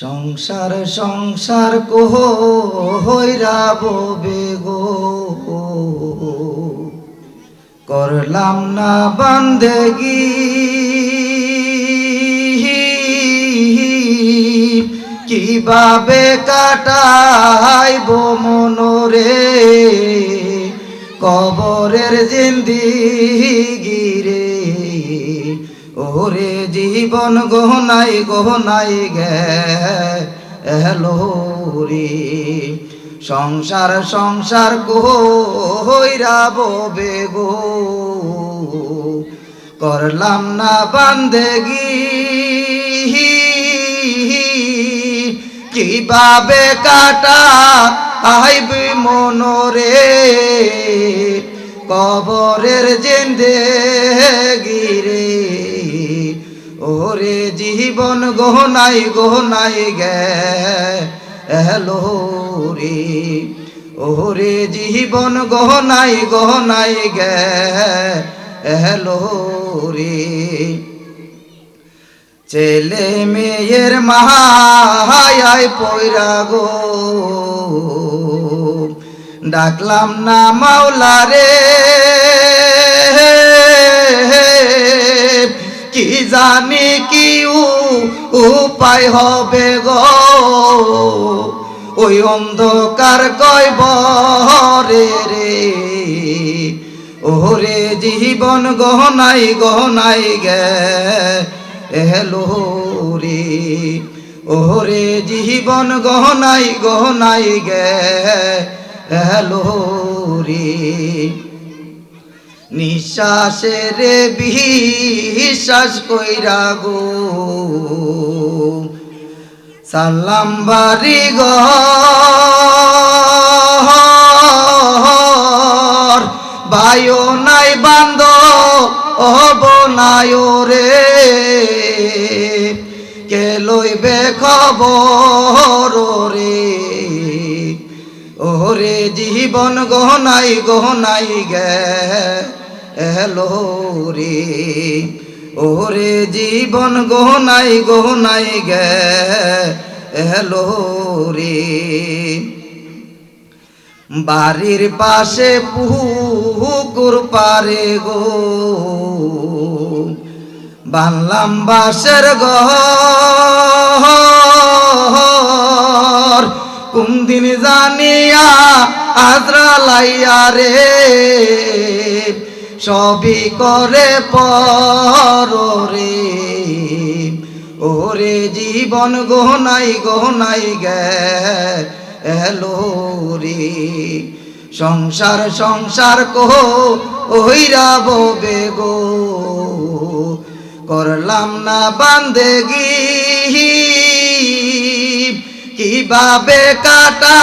সংসার সংসার কোহ হইরা করলাম না বান্দেগি। কীভাবে কাটাইব মনরে? কবরের জিন্দিগি রে ওরে জীবন গহনাই গহনাই গে, এলো রে। সংসার সংসার কইরা ববে গো। করলাম না বান্দেগি। কীভাবে কাটা আইবি মনরে? কবরের জেন্দে গিরে ওরে জীবন গহনাই গহনাই গে। এলো রে। ওরে জীবন গহনাই গহনাই গে। এলো রে। ছেলে মেয়ের মাহায় পয়রা গো। ডাকলাম না মাওলা রে কি জানি কি উপায় হবে গো? ওই অন্ধকার কইব রে রে? ওরে জীবন গহনাই গহনাই গে, এলো রে। ওরে জীবন গহনাই গহনাই গে, এলো রে। নিঃশ্বাসের বিশ্বাস কইরা গো। সালাম বাড়ি ঘর। বায়ো নাই বান্দ হব নাই রে কে লইবে খবর রে ওরে জীবন গহনাই গহনাই গে। এলো রে। ওরে জীবন গহনাই গহনাই গে। এলো রে। বাড়ির পাশে পুকুর পারে গো। বানলাম বাসের ঘর। কোন দিন জানিয়া আজরা লাইয়া রে। সবই করে পর ওরে জীবন গহনাই গহনাই গে এলো রে। সংসার সংসার কহ ওইরা ববে গো করলাম না বান্দেগি কীভাবে কাটা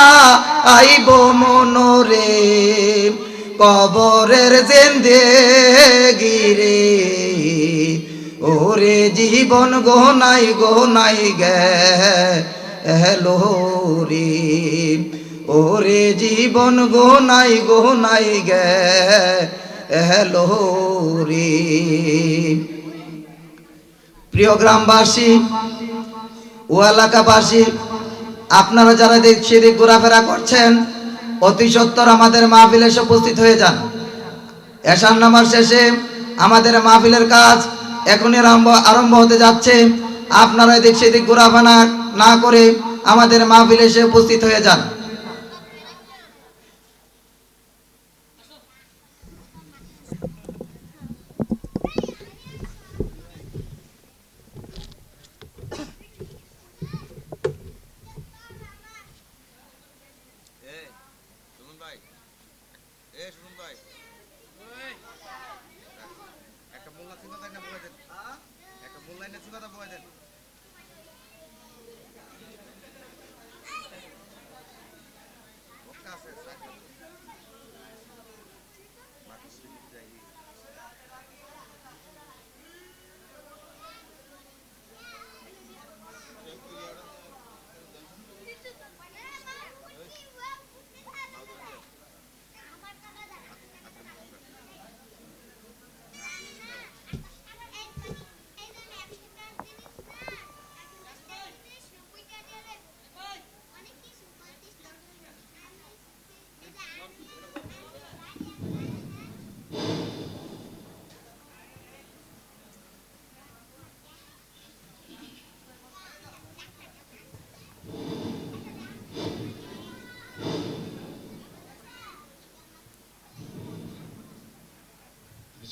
আইব মনরে। কবরের জেন্দে গিরে ওরে জীবন গহনাই গহনাই গে এলো রে ওরে জীবন গহনাই গহনাই গে এলো রে প্রিয় গ্রামবাসী, ও এলাকাবাসী, আপনারা যারা দেখ সেদিক ঘোরাফেরা করছেন অতি সত্তর আমাদের মাহফিল এসে উপস্থিত হয়ে যান। এশান নামার শেষে আমাদের মাহফিলের কাজ এখনই আরম্ভ আরম্ভ হতে যাচ্ছে। আপনারা এদিক সেদিক ঘোরাফানা না করে আমাদের মাহফিল এসে উপস্থিত হয়ে যান। একটা মোল্লা চিন্তা না বলে দেন একটা মোল্লা এনে চিন্তা বলে দেন